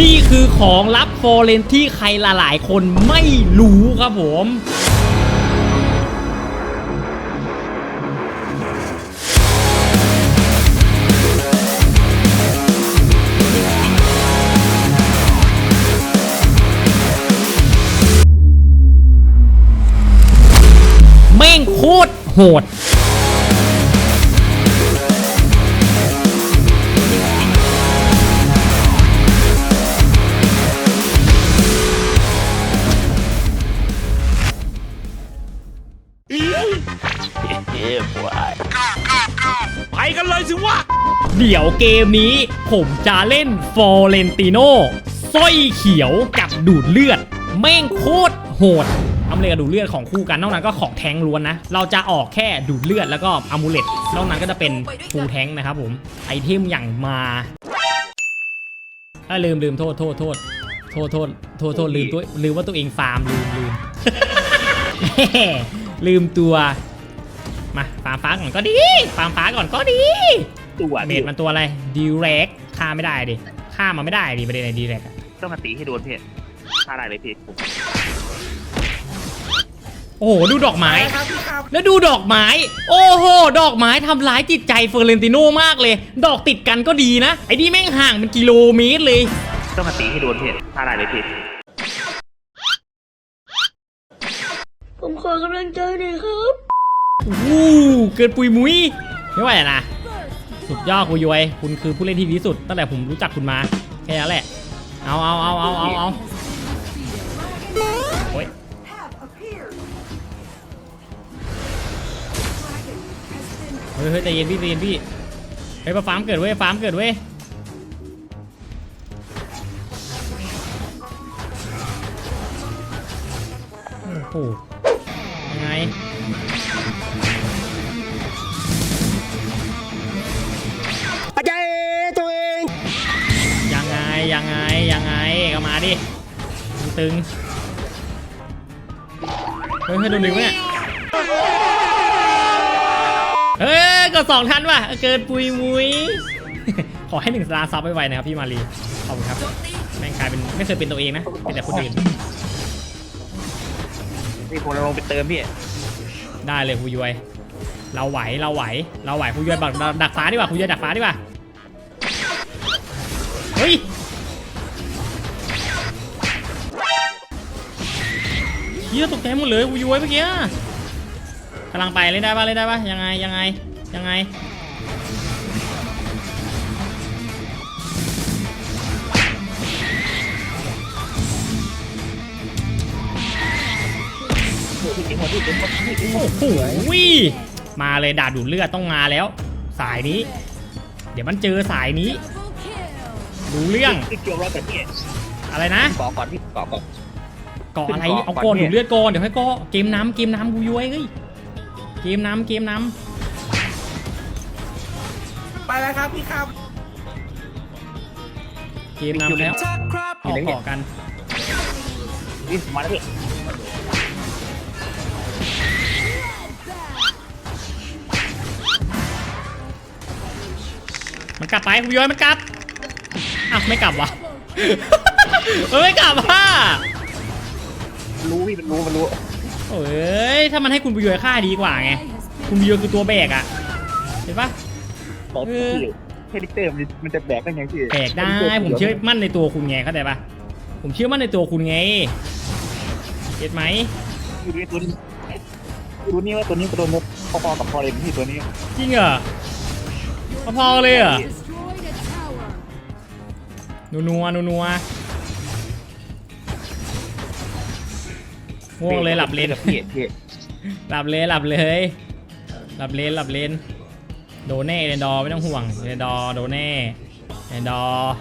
นี่คือของลับฟอร์เรนที่ใครหลายๆคนไม่รู้ครับผมแม่งโคตรโหด เดี๋ยวเกมนี้ผมจะเล่นฟอร์เรนติโน่สร้อยเขียวกับดูดเลือด แม่งโคตรโหดเอาเลยกับดูดเลือดของคู่กันนอกนั้นก็ของแทงล้วนนะ เราจะออกแค่ดูดเลือดแล้วก็อามูเลตนอกนั้นก็จะเป็นฟูลแทงนะครับผมไอเทมอย่างมาถ้าลืมลืมโทษโทษโทษโทษโทษโทษโทษลืมตัวลืมว่าตัวเองฟาร์มลืมลืมลืมตัวมาฟาร์มฟ้าก่อนก็ดีฟาร์มฟ้าก่อนก็ดี ตัวเบสมันตัวอะไรดีเรกฆ่าไม่ได้ดิฆ่ามันไม่ได้ดิประเด็นในดีเรกต้องมาตีให้โดนเพจฆ่าได้เลยเพจผมโอ้โหดูดอกไม้ แล้วดูดอกไม้ โอ้โห ดอกไม้ทำร้ายจิตใจเฟอร์เรนติโนมากเลย ดอกติดกันก็ดีนะ ไอ้นี่แม่งห่างเป็นกิโลเมตรเลย ต้องมาตีให้โดนเพจฆ่าได้เลยเพจผมขอกำลังใจหน่อยครับวู้เกินปุยมุ้ยไม่ไหวอะนะ สุดยอดคุยยวย คุณคือผู้เล่นที่ดีที่สุด ตั้งแต่ผมรู้จักคุณมา แค่นั้นแหละ เอาเอาเอาเอาเอาเอาโอ้ยเฮ้ยเฮ้ยใจเย็นพี่ใจเย็นพี่เฮ้ยฟาร์มเกิดเว้ยฟาร์มเกิดเว้ยโอ้โหยังไง ยังไงยังไงยังไงก็มาดิตึงๆเฮ้ยให้ดูหนึ่งวะเนี่ยเฮ้ยก็สองทันว่ะเกินปุยมุยขอให้หนึ่งสตาร์ซับไวๆนะครับพี่มารีขอบคุณครับแม่งกลายเป็นไม่เคยเป็นตัวเองนะเป็นแต่คนอื่นนี่ผมลงไปเติมพี่ได้เลยคุยยวยเราไหวเราไหวเราไหวคุยยวยบักดักฟ้าดีกว่าคุยยวยดักฟ้าดีกว่าเฮ้ย เฮียตกใจหมดเลยคุยยวยเมื่อกี้กำลังไปเล่นได้ปะเล่นได้ปะยังไงยังไงยังไงโอ้โหมาเลยดาบดูดเลือดต้องมาแล้ว สายนี้ เดี๋ยวมันเจอสายนี้รู้เรื่อง อะไรนะก่อก่อนพี่ก่อก่อน เกาะอะไรขึ้นเกาะเอาก่ก่ออนนดูเนี่ยดเลือดก่อน เดี๋ยวให้เก็เกมน้ำเกมน้ำกูย้วยเฮ้ย เกมน้ำเกมน้ไปแล้วครับพี่ครับำเกมน้ำแล้วออกเกาะกันวิ่งมาแล้วพี่มันกลับไปกูย้อยมันกลับ อ้าวไม่กลับวะ เออไม่กลับว่ะ รู้พี่มันรู้มันรู้โอ้ยถ้ามันให้คุณบุยอยฆ่าดีกว่าไง คุณบุยอยคือตัวแบกอะเห็นปะบอกเออพี่เฮลิคอปเตอร์มันมันจะแบกได้ไงพี่แบกได้ผมเชื่อมั่นในตัวคุณไงเข้าใจปะผมเชื่อมั่นในตัวคุณไงเก็ตไหมอยู่ด้วยตัวนี้รู้นี่ว่าตัวนี้ตัวรถพอๆกับพอเลยพี่ตัวนี้ จริงเหรอพอๆเลยเหรอนัวนัวนัว ง่วงเลยหลับเลน พี่พี่หลับเลยหลับเลยหลับเลนหลับเลนโดนแน่เรนดอร์ไม่ต้องห่วงเรนดอร์โดนแน่เรนดอร์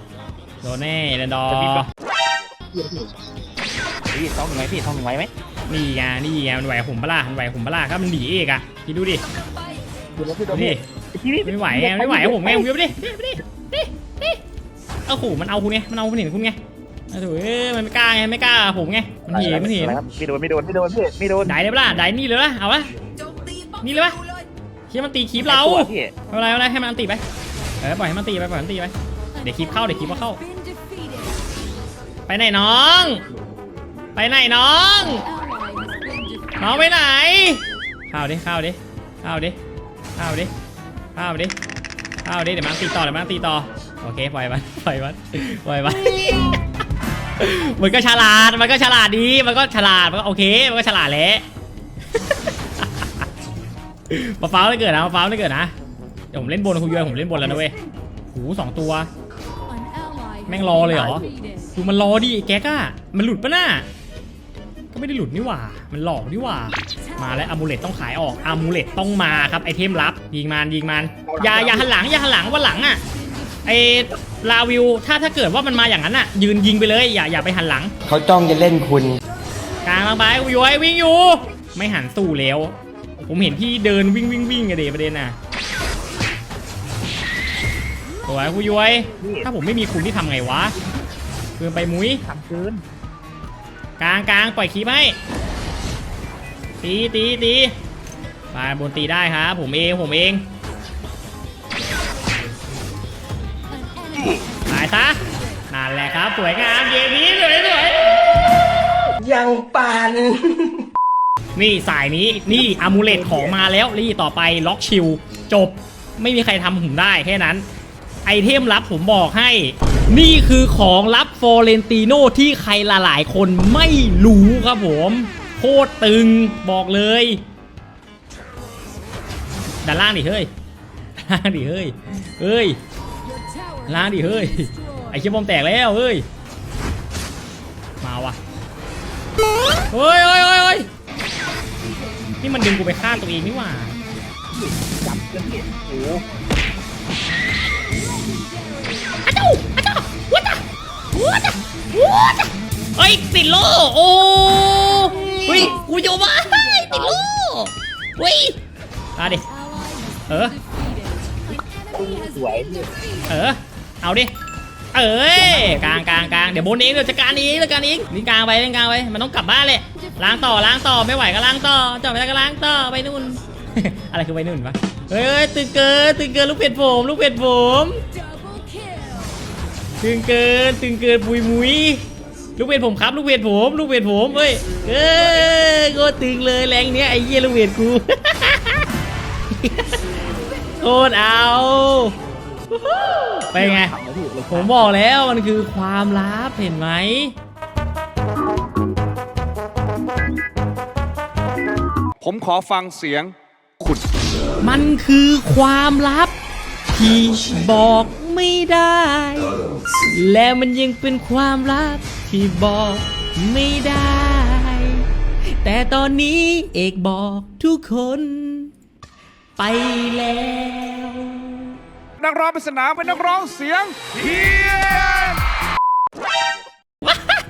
โดนแน่เรนดอร์พี่ท้องหนึ่งไหมพี่ท้องหนึ่งไหมไหมนี่ไงนี่ไงมันไหวผมปะล่ะมันไหวผมปะล่ะก็มันหนีเอกอะคิดดูดิดูแล้วพี่ตัดูวดินี้พี่พี่ไม่ไหวไงไม่ไหวผมไงผมยกไปดิไปดิไปดิไปดิเอาขู่มันเอาคุณไงมันเอาคุณเห็นคุณไง เอาถูเอ้ยมันไม่กล้าไงไม่กล้าผมไงมันเห็นมันเห็นครับไม่โดนไม่โดนไม่โดนพี่ไม่โดนได้เลยปะล่ะได้นี่เลยปะเอาปะนี่เลยปะเฮียมันตีคีบเราตัวพี่ไม่เป็นไรไม่เป็นไรให้มันอันตีไปเออปล่อยให้มันตีไปปล่อยให้มันตีไปเดี๋ยวคีบเข้าเดี๋ยวคีบก็เข้า ไปไหนน้อง ไปไหนน้อง น้องไปไหนเข้าวดิเข้าวดิเข้าวดิเข้าวดิเข้าวดิเข้าวดิเดี๋ยวมันตีต่อเดี๋ยวมันตีต่อโอเคปล่อยมันปล่อยมันปล่อยมัน มันก็ฉลาด มันก็ฉลาดดี มันก็ฉลาด มันก็โอเค มันก็ฉลาดแหล้วมะพร้าวไม่เกิดนะมะพร้าวไม่เกิดนะ เดี๋ยวผมเล่นบนคุณย้อยผมเล่นบนแล้วนะเว้ยหูสองตัว แม่งรอเลยเหรอ ดูมันรอดิแก๊กอะมันหลุดปะน่ะก็ไม่ได้หลุดนี่หว่า มันหลอกนี่หว่า มาแล้วอามูเลตต้องขายออกอามูเลตต้องมาครับไอเทมลับยิงมันยิงมัน อย่าอย่าหันหลังอย่าหันหลังวันหลังอะ ไอลาวิวถ้าถ้าเกิดว่ามันมาอย่างนั้นอะยืนยิงไปเลยอย่าอย่าไปหันหลัง เขาจ้องจะเล่นคุณ กลางลงไปกูย้อยวิ่งอยู่ ไม่หันสู้แล้ว ผมเห็นพี่เดินวิ่งวิ่งวิ่งอะเดประเด็นน่ะสวยกูย้อยถ้าผมไม่มีคุณที่ทำไงวะเกินไปมุ้ยทำคืนกลางกลางปล่อยคีบให้ตีตีตีไปบนตีได้ครับผมเองผมเอง ตายซะนั่นแหละครับสวยงามเยนี้สวยสวยยังปานนี่สายนี้นี่อามูเลตของมาแล้วนี่ต่อไปล็อกชิลจบไม่มีใครทำผมได้แค่นั้น ไอเทมลับผมบอกให้ นี่คือของลับฟอเรนติโนที่ใครละหลายคนไม่รู้ครับผม โคตรตึงบอกเลยด้านล่างดิเฮ้ยด้านล่างดิเฮ้ยเฮ้ยด้าน ล่างดิเฮ้ย ไอเชี่ยบอมแตกแล้วเฮ้ย มาวะเฮ้ยเฮ้ยเฮ้ยเฮ้ยนี่มันดึงกูไปฆ่าตัวเองนี่หว่าจับเครื่องเห็นโอ้โหอาจูอาจูวัดจ้ะวัดจ้ะวัดจ้ะเฮ้ยติดโลโอ้เฮ้ยกูโยมาติดโลเฮ้ยมาดิเออสวยพี่เออ เอาดิ เอ้ยกลางกลางกลางเดี๋ยวบนเองเดี๋ยวจัดการเองจัดการเองนี่กลางไปเล่นกลางไปมันต้องกลับบ้านเลยล้างต่อล้างต่อไม่ไหวก็ล้างต่อจบไปแล้วก็ล้างต่อไปนู่น อะไรคือไปนู่นวะเฮ้ยตึงเกินตึงเกินลูกเป็ดผมลูกเป็ดผมตึงเกินตึงเกินปุยมุยลูกเวทผมครับลูกเวทผม ลูกเวทผมเฮ้ยเอ้ยโคตรตึงเลยแรงเนี้ยไอ้เหี้ยลูกเวทกูโคตรเอา ไปไงทำไม่ถูกเลยผมบอกแล้วมันคือความลับเห็นไหม ผมขอฟังเสียงขุดมันคือความลับ ที่บอกไม่ได้ และมันยังเป็นความลับ ที่บอกไม่ได้ แต่ตอนนี้เอกบอกทุกคน ไปแล้ว นักร้องปริศนาเป็นนักร้องเสียงเพียน